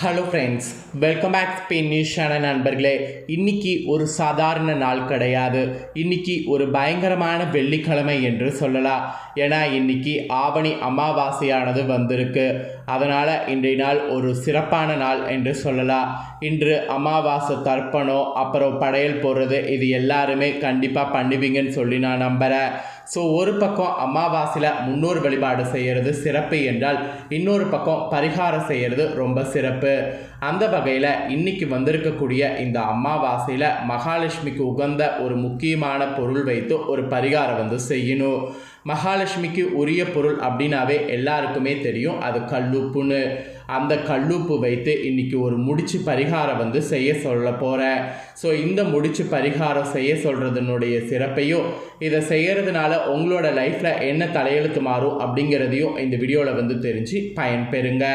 Hello friends welcome back Spain news channel நண்பர்களே. இன்றைக்கி ஒரு சாதாரண நாள் கிடையாது. இன்றைக்கி ஒரு பயங்கரமான வெள்ளிக்கிழமை என்று சொல்லலாம். ஏன்னா இன்றைக்கி ஆவணி அமாவாசையானது வந்திருக்கு. அதனால் இன்றைய நாள் ஒரு சிறப்பான நாள் என்று சொல்லலாம். இன்று அமாவாசை தர்ப்பணம் அப்புறம் படையல் போடுறது இது எல்லாருமே கண்டிப்பாக பண்ணுவீங்கன்னு சொல்லி நான் நம்புகிறேன் ஸோ ஒரு பக்கம் அமாவாசையில் முன்னோர் வழிபாடு செய்கிறது சிறப்பு என்றால் இன்னொரு பக்கம் பரிகாரம் செய்கிறது ரொம்ப சிறப்பு. அந்த வகையில் இன்னைக்கு வந்திருக்கக்கூடிய இந்த அமாவாசையில் மகாலட்சுமிக்கு உகந்த ஒரு முக்கியமான பொருள் வைத்து ஒரு பரிகாரம் வந்து செய்யணும். மகாலட்சுமிக்கு உரிய பொருள் அப்படின்னாவே எல்லாருக்குமே தெரியும். அது கல்லுப்புன்னு அந்த கல்லுப்பு வைத்து இன்னைக்கு ஒரு முடிச்சு பரிகாரம் வந்து செய்ய சொல்ல போகிறேன் ஸோ இந்த முடிச்சு பரிகாரம் செய்ய சொல்கிறதுனுடைய சிறப்பையும் இதை செய்கிறதுனால உங்களோட லைஃப்பில் என்ன தலையெழுத்து மாறும் அப்படிங்கிறதையும் இந்த வீடியோவில் வந்து தெரிஞ்சு பயன்பெறுங்க.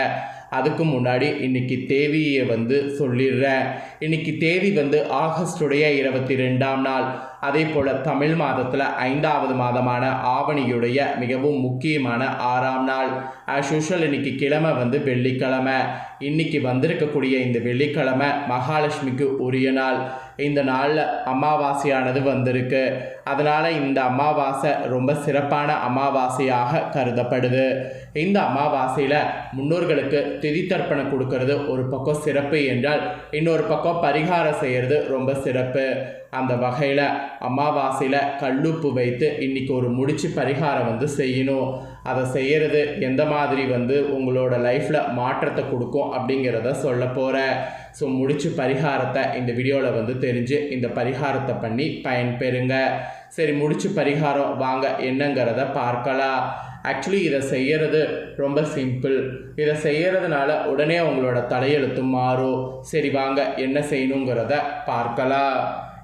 அதுக்கு முன்னாடி இன்னைக்கு தேதியை வந்து சொல்லிடுறேன் இன்னைக்கு தேதி வந்து ஆகஸ்டுடைய இருபத்தி ரெண்டாம் நாள். அதே போல் தமிழ் மாதத்தில் ஐந்தாவது மாதமான ஆவணியுடைய மிகவும் முக்கியமான ஆறாம் நாள். ஆஸ் யூஷுவல் இன்னைக்கு கிழமை வந்து வெள்ளிக்கிழமை. இன்னைக்கு வந்திருக்கக்கூடிய இந்த வெள்ளிக்கிழமை மகாலட்சுமிக்கு உரிய நாள். இந்த நாளில் அமாவாசையானது வந்திருக்கு. அதனால் இந்த அமாவாசை ரொம்ப சிறப்பான அமாவாசையாக கருதப்படுது. இந்த அமாவாசையில் முன்னோர்களுக்கு திதி தர்ப்பணம் கொடுக்கறது ஒரு பக்கம் சிறப்பு என்றால் இன்னொரு பக்கம் பரிகாரம் செய்கிறது ரொம்ப சிறப்பு. அந்த வகையில் அமாவாசையில் கல்லுப்பு வைத்து இன்றைக்கி ஒரு முடிச்சு பரிகாரம் வந்து செய்யணும். அதை செய்கிறது எந்த மாதிரி வந்து உங்களோட லைஃப்பில் மாற்றத்தை கொடுக்கும் அப்படிங்கிறத சொல்ல போகிறேன் ஸோ முடிச்சு பரிகாரத்தை இந்த வீடியோவில் வந்து தெரிஞ்சு இந்த பரிகாரத்தை பண்ணி பயன்பெறுங்க. சரி முடிச்சு பரிகாரம் வாங்க என்னங்கிறத பார்க்கலாம். ஆக்சுவலி இதை செய்கிறது ரொம்ப சிம்பிள் இதை செய்கிறதுனால உடனே உங்களோட தலையெழுத்து மாறும். சரி வாங்க என்ன செய்யணுங்கிறத பார்க்கலாம்.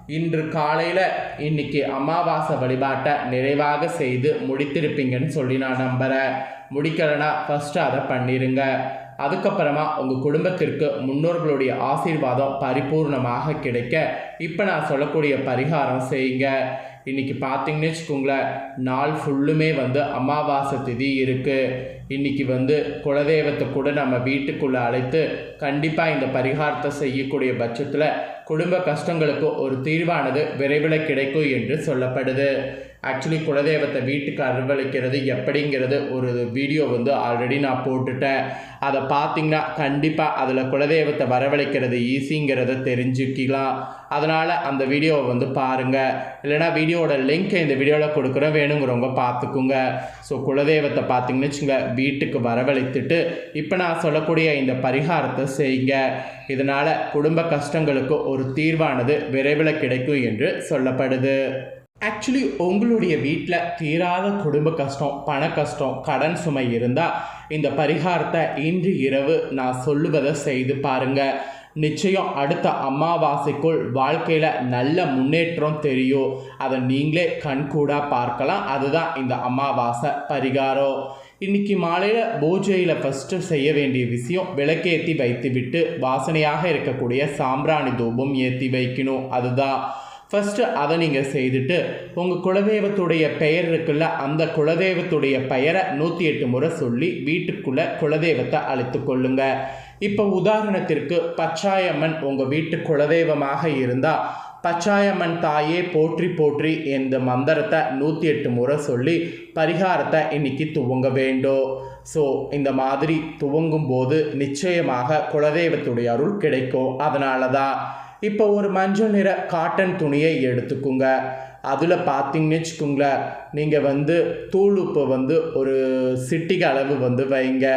இன்று காலையில் இன்னைக்கு அமாவாசை வழிபாட்டை நிறைவாக செய்து முடித்திருப்பீங்கன்னு சொல்லி நான் நம்புகிறேன் முடிக்கலைன்னா ஃபஸ்ட்டு அதை பண்ணிடுங்க அதுக்கப்புறமா உங்கள் குடும்பத்திற்கு முன்னோர்களுடைய ஆசீர்வாதம் பரிபூர்ணமாக கிடைக்க இப்போ நான் சொல்லக்கூடிய பரிகாரம் செய்யுங்க. இன்றைக்கி பார்த்தீங்கன்னு வச்சுக்கோங்களேன் நாள் ஃபுல்லுமே வந்து அமாவாசை திதி இருக்குது இன்னைக்கு வந்து குலதெய்வத்தை கூட நம்ம வீட்டுக்குள்ளே அழைத்து கண்டிப்பாக இந்த பரிகாரத்தை செய்யக்கூடிய பட்சத்தில் குடும்ப கஷ்டங்களுக்கு ஒரு தீர்வானது விரைவில் கிடைக்கும் என்று சொல்லப்படுது. ஆக்சுவலி குலதெய்வத்தை வீட்டுக்கு அரவழைக்கிறது எப்படிங்கிறது ஒரு வீடியோ வந்து ஆல்ரெடி நான் போட்டுட்டேன். அதை பார்த்தீங்கன்னா கண்டிப்பாக அதில் குலதெய்வத்தை வரவழைக்கிறது ஈஸிங்கிறத தெரிஞ்சுக்கலாம். அதனால் அந்த வீடியோவை வந்து பாருங்கள் இல்லைனா வீடியோவோட லிங்க்கை இந்த வீடியோவில் கொடுக்குறேன். வேணுங்கிறவங்க பார்த்துக்குங்க. ஸோ குலதெய்வத்தை பார்த்தீங்கன்னு வச்சுங்க வீட்டுக்கு வரவழைத்துட்டு இப்போ நான் சொல்லக்கூடிய இந்த பரிகாரத்தை செய்யுங்க. இதனால் குடும்ப கஷ்டங்களுக்கு ஒரு தீர்வானது விரைவில் கிடைக்கும் என்று சொல்லப்படுது. ஆக்சுவலி உங்களுடைய வீட்டில் தீராத குடும்ப கஷ்டம் பண கஷ்டம் கடன் சுமை இருந்தால் இந்த பரிகாரத்தை இன்று இரவு நான் சொல்லுவதை செய்து பாருங்கள் நிச்சயம் அடுத்த அமாவாசைக்குள் வாழ்க்கையில் நல்ல முன்னேற்றம் தெரியும். அதை நீங்களே கண்கூடாக பார்க்கலாம். அதுதான் இந்த அமாவாசை பரிகாரம். இன்னைக்கு மாலையில் பூஜையில் ஃபஸ்ட்டு செய்ய வேண்டிய விஷயம் விளக்கேற்றி வைத்து விட்டு வாசனையாக இருக்கக்கூடிய சாம்பிராணி தூபம் ஏற்றி வைக்கணும். அதுதான். ஃபஸ்ட்டு அதை நீங்கள் செய்துட்டு உங்கள் குலதெய்வத்துடைய பெயர் இருக்குல்ல அந்த குலதெய்வத்துடைய பெயரை நூற்றி எட்டு முறை சொல்லி வீட்டுக்குள்ளே குலதெய்வத்தை அழைத்து கொள்ளுங்க. இப்போ உதாரணத்திற்கு பச்சாயம்மன் உங்கள் வீட்டு குலதெய்வமாக இருந்தால் பச்சாயம்மன் தாயே போற்றி போற்றி இந்த மந்திரத்தை நூற்றி எட்டு முறை சொல்லி பரிகாரத்தை இன்னைக்கு துவங்க வேண்டும். ஸோ இந்த மாதிரி துவங்கும் போது நிச்சயமாக குலதெய்வத்துடைய அருள் கிடைக்கும். அதனால தான் இப்போ ஒரு மஞ்சள் நிற காட்டன் துணியை எடுத்துக்கோங்க. அதில் பார்த்தீங்கன்னு வச்சுக்கோங்களேன் நீங்கள் வந்து தூள் உப்பு வந்து ஒரு சிட்டிக அளவு வந்து வைங்க.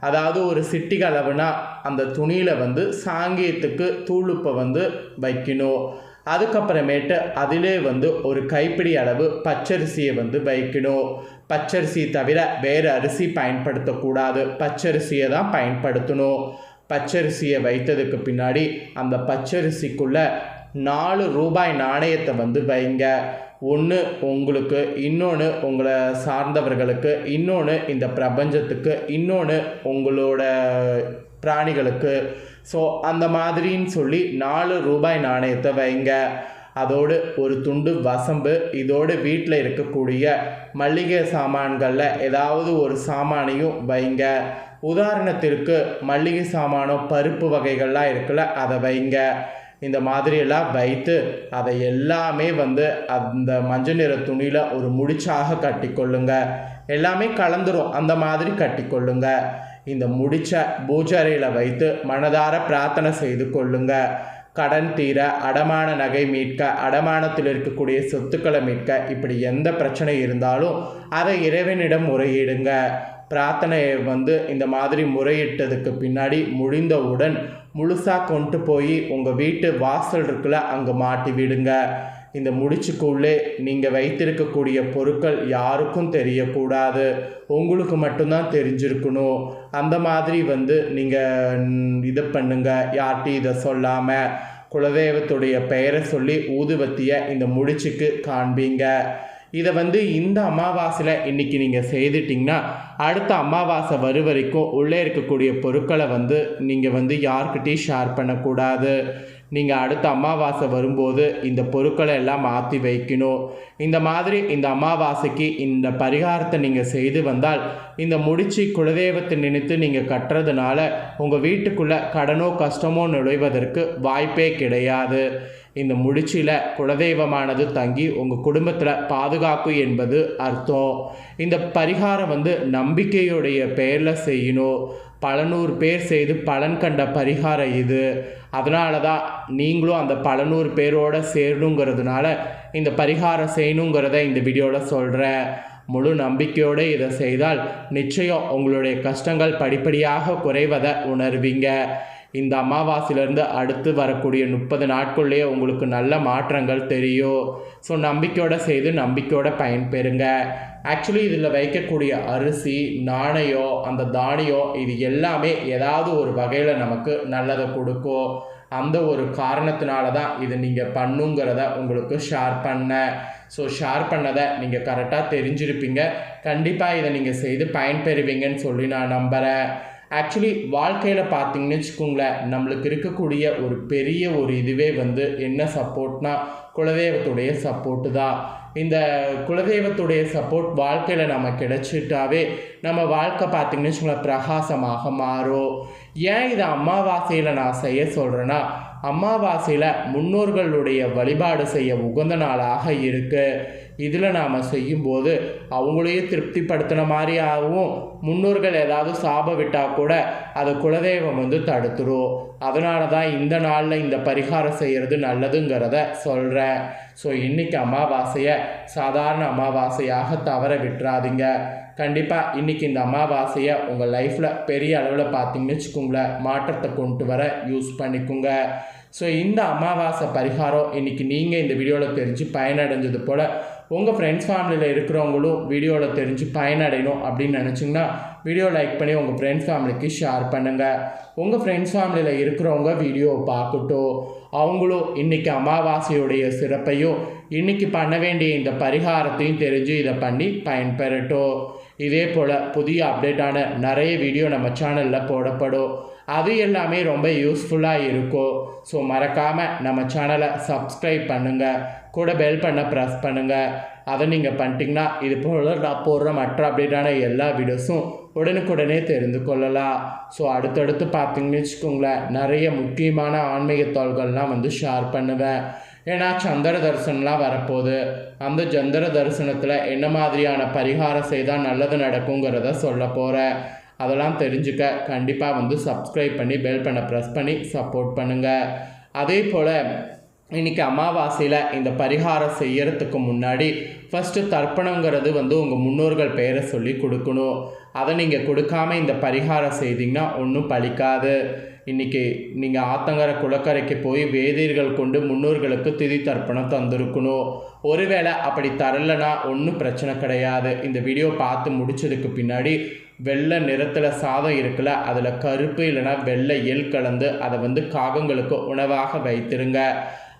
அதாவது ஒரு சிட்டிக அளவுனா அந்த துணியில் வந்து சாங்கியத்துக்கு தூள் உப்பை வந்து வைக்கணும். அதுக்கப்புறமேட்டு அதிலே வந்து ஒரு கைப்பிடி அளவு பச்சரிசியை வந்து வைக்கணும். பச்சரிசி தவிர வேறு அரிசி பயன்படுத்தக்கூடாது. பச்சரிசியை தான் பயன்படுத்தணும். பச்சரிசியை வைத்ததுக்கு பின்னாடி அந்த பச்சரிசிக்குள்ளே நாலு ரூபாய் நாணயத்தை வந்து வைங்க. ஒன்று உங்களுக்கு இன்னொன்று உங்களை சார்ந்தவர்களுக்கு இன்னொன்று இந்த பிரபஞ்சத்துக்கு இன்னொன்று உங்களோட பிராணிகளுக்கு. ஸோ அந்த மாதிரின்னு சொல்லி நாலு ரூபாய் நாணயத்தை வைங்க. அதோடு ஒரு துண்டு வசம்பு இதோடு வீட்டில் இருக்கக்கூடிய மளிகை சாமான்களில் ஏதாவது ஒரு சாமானையும் வைங்க. உதாரணத்திற்கு மல்லிகை சாமானோ பருப்பு வகைகள்லாம் இருக்குல்ல அதை வைங்க. இந்த மாதிரியெல்லாம் வைத்து அதை எல்லாமே வந்து அந்த மஞ்சள் நிற துணியில் ஒரு முடிச்சாக கட்டிக்கொள்ளுங்க. எல்லாமே கலந்துரும். அந்த மாதிரி கட்டிக்கொள்ளுங்க. இந்த முடிச்ச பூஜறையில் வைத்து மனதார பிரார்த்தனை செய்து கொள்ளுங்க. கடன் தீர அடமான நகை மீட்க அடமானத்தில் இருக்கக்கூடிய சொத்துக்களை மீட்க இப்படி எந்த பிரச்சனை இருந்தாலும் அதை இறைவனிடம் முறையிடுங்க. பிரார்த்தனையை வந்து இந்த மாதிரி முறையிட்டதுக்கு பின்னாடி முடிந்தவுடன் முழுசாக கொண்டு போய் உங்கள் வீட்டு வாசல் இருக்குல்ல அங்கே மாட்டி விடுங்க. இந்த முடிச்சுக்குள்ளே நீங்கள் வைத்திருக்கக்கூடிய பொருட்கள் யாருக்கும் தெரியக்கூடாது. உங்களுக்கு மட்டும்தான் தெரிஞ்சிருக்கணும். அந்த மாதிரி வந்து நீங்கள் இது பண்ணுங்க. யார்கிட்டையும் இதை சொல்லாமல் குலதெய்வத்துடைய பெயரை சொல்லி ஊதுவத்தியை இந்த முடிச்சுக்கு காண்பீங்க. இதை வந்து இந்த அமாவாசையில் இன்றைக்கி நீங்கள் செய்துட்டிங்கன்னா அடுத்த அமாவாசை வரு வரைக்கும் உள்ளே இருக்கக்கூடிய பொருட்களை வந்து நீங்கள் வந்து யார்கிட்டையும் ஷேர் பண்ணக்கூடாது. நீங்கள் அடுத்த அமாவாசை வரும்போது இந்த பொருட்களை எல்லாம் மாற்றி வைக்கணும். இந்த மாதிரி இந்த அமாவாசைக்கு இந்த பரிகாரத்தை நீங்கள் செய்து வந்தால் இந்த முடிச்சு குலதெய்வத்தை நினைத்து நீங்கள் கட்டுறதுனால உங்கள் வீட்டுக்குள்ளே கடனோ கஷ்டமோ நுழைவதற்கு வாய்ப்பே கிடையாது. இந்த முடிச்சில் குலதெய்வமானது தங்கி உங்கள் குடும்பத்தில் பாதுகாக்கும் என்பது அர்த்தம். இந்த பரிகாரம் வந்து நம்பிக்கையுடைய பெயரில் செய்யணும். பல நூறு பேர் செய்து பலன் கண்ட பரிகாரம் இது. அதனால தான் நீங்களும் அந்த பல நூறு பேரோட சேரணுங்கிறதுனால இந்த பரிகாரம் செய்யணுங்கிறத இந்த வீடியோவில் சொல்கிறேன் முழு நம்பிக்கையோடு இதை செய்தால் நிச்சயம் உங்களுடைய கஷ்டங்கள் படிப்படியாக குறைவதை உணர்வீங்க. இந்த அமாவாசையிலேருந்து அடுத்து வரக்கூடிய முப்பது நாட்கள்லேயே உங்களுக்கு நல்ல மாற்றங்கள் தெரியும். ஸோ நம்பிக்கையோடு செய்து நம்பிக்கையோட பயன்பெறுங்க. ஆக்சுவலி இதில் வைக்கக்கூடிய அரிசி நாணயம் அந்த தானியம் இது எல்லாமே ஏதாவது ஒரு வகையில் நமக்கு நல்லதை கொடுக்கும். அந்த ஒரு காரணத்தினால தான் இதை நீங்கள் பண்ணுங்கிறத உங்களுக்கு ஷேர் பண்ணேன் ஸோ ஷேர் பண்ணதை நீங்கள் கரெக்டாக தெரிஞ்சிருப்பீங்க. கண்டிப்பாக இதை நீங்கள் செய்து பயன்பெறுவீங்கன்னு சொல்லி நான் நம்புகிறேன் ஆக்சுவலி வாழ்க்கையில் பார்த்தீங்கன்னு வச்சுக்கோங்களேன் நம்மளுக்கு இருக்கக்கூடிய ஒரு பெரிய ஒரு இதுவே வந்து என்ன சப்போர்ட்னா குலதெய்வத்துடைய சப்போர்ட்டு தான் இந்த குலதெய்வத்துடைய சப்போர்ட் வாழ்க்கையில் நம்ம கிடைச்சிட்டாவே நம்ம வாழ்க்கை பார்த்திங்கன்னு வச்சுக்கோங்களேன் பிரகாசமாக மாறும். ஏன் இதை அமாவாசையில் நான் செய்ய சொல்கிறேன்னா அமாவாசையில் முன்னோர்களுடைய வழிபாடு செய்ய உகந்த நாளாக இருக்குது இதில் நாம் செய்யும்போது அவங்களையும் திருப்திப்படுத்தின மாதிரியாகவும் முன்னோர்கள் ஏதாவது சாப விட்டால் கூட அதை குலதெய்வம் வந்து தடுத்துரும். அதனால தான் இந்த நாளில் இந்த பரிகாரம் செய்கிறது நல்லதுங்கிறத சொல்கிறேன் ஸோ இன்றைக்கி அமாவாசையை சாதாரண அமாவாசையாக தவற விட்டுறாதீங்க. கண்டிப்பாக இன்றைக்கி இந்த அமாவாசையை உங்கள் லைஃப்பில் பெரிய அளவில் பார்த்தீங்கன்னு வச்சுக்கோங்களேன் மாற்றத்தை கொண்டு வர யூஸ் பண்ணிக்கோங்க. ஸோ இந்த அமாவாசை பரிகாரம் இன்றைக்கி நீங்கள் இந்த வீடியோவில் தெரிஞ்சு பயனடைஞ்சது போல் உங்கள் ஃப்ரெண்ட்ஸ் ஃபேமிலியில் இருக்கிறவங்களும் வீடியோவில் தெரிஞ்சு பயனடையணும் அப்படின்னு நினச்சிங்கன்னா வீடியோ லைக் பண்ணி உங்கள் ஃப்ரெண்ட்ஸ் ஃபேமிலிக்கு ஷேர் பண்ணுங்கள் உங்கள் ஃப்ரெண்ட்ஸ் ஃபேமிலியில் இருக்கிறவங்க வீடியோவை பார்க்கட்டும். அவங்களும் இன்றைக்கி அமாவாசையுடைய சிறப்பையும் இன்றைக்கி பண்ண வேண்டிய இந்த பரிகாரத்தையும் தெரிஞ்சு இதை பண்ணி பயன்பெறட்டும். இதே போல் புதிய அப்டேட்டான நிறைய வீடியோ நம்ம சேனலில் போடப்படும். அது எல்லாமே ரொம்ப யூஸ்ஃபுல்லாக இருக்கும். ஸோ மறக்காமல் நம்ம சேனலை சப்ஸ்கிரைப் பண்ணுங்கள் கூட பெல் பண்ண ப்ரெஸ் பண்ணுங்கள் அதை நீங்கள் பண்ணிட்டீங்கன்னா இது போல் நான் போடுற மற்ற அப்டேட்டான எல்லா வீடியோஸும் உடனுக்குடனே தெரிந்து கொள்ளலாம். ஸோ அடுத்தடுத்து பார்த்தீங்கன்னு வச்சுக்கோங்களேன் நிறைய முக்கியமான ஆன்மீக தாள்கள்லாம் வந்து ஷேர் பண்ணுவேன். ஏன்னா சந்திர தரிசனம்லாம் வரப்போகுது? அந்த சந்திர தரிசனத்தில் என்ன மாதிரியான பரிகாரம் செய்தால் நல்லது நடக்குங்கிறத சொல்ல போகிறேன் அதெல்லாம் தெரிஞ்சுக்க கண்டிப்பாக வந்து சப்ஸ்கிரைப் பண்ணி பெல் பண்ண ப்ரெஸ் பண்ணி சப்போர்ட் பண்ணுங்கள் அதே போல் இன்றைக்கி அமாவாசையில் இந்த பரிகாரம் செய்யறதுக்கு முன்னாடி ஃபஸ்ட்டு தர்ப்பணங்கிறது வந்து உங்கள் முன்னோர்கள் பெயரை சொல்லி கொடுக்கணும். அதை நீங்கள் கொடுக்காம இந்த பரிகாரம் செய்தீங்கன்னா ஒன்றும் பழிக்காது. இன்றைக்கி நீங்கள் ஆத்தங்கர குளக்கரைக்கு போய் வேதியர்கள் கொண்டு முன்னோர்களுக்கு திதி தர்ப்பணம் தந்திருக்கணும். ஒருவேளை அப்படி தரலைன்னா ஒன்றும் பிரச்சனை கிடையாது. இந்த வீடியோ பார்த்து முடிச்சதுக்கு பின்னாடி வெள்ளை நிறத்தில் சாதம் இருக்குல்ல அதில் கருப்பு இல்லைன்னா வெள்ளை எல் கலந்து அதை வந்து காகங்களுக்கு உணவாக வைத்திருங்க.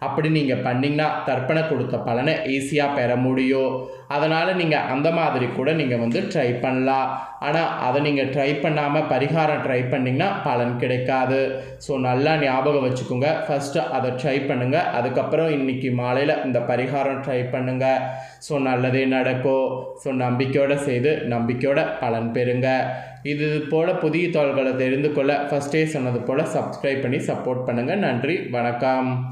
அப்படி நீங்கள் பண்ணிங்கன்னா தர்ப்பணை கொடுத்த பலனை ஈஸியாக பெற முடியும். அதனால் நீங்கள் அந்த மாதிரி கூட நீங்கள் வந்து ட்ரை பண்ணலாம். ஆனால் அதை நீங்கள் ட்ரை பண்ணாமல் பரிகாரம் ட்ரை பண்ணிங்கன்னா பலன் கிடைக்காது. ஸோ நல்லா ஞாபகம் வச்சுக்கோங்க. ஃபஸ்ட்டு அதை ட்ரை பண்ணுங்கள் அதுக்கப்புறம் இன்றைக்கி மாலையில் இந்த பரிகாரம் ட்ரை பண்ணுங்கள் ஸோ நல்லதே நடக்கும். ஸோ நம்பிக்கையோடு செய்து நம்பிக்கையோட பலன் பெறுங்க. இது போல் புதிய தகவல்களை தெரிந்து கொள்ள ஃபஸ்ட்டே சொன்னது போல் சப்ஸ்கிரைப் பண்ணி சப்போர்ட் பண்ணுங்கள் நன்றி. வணக்கம்.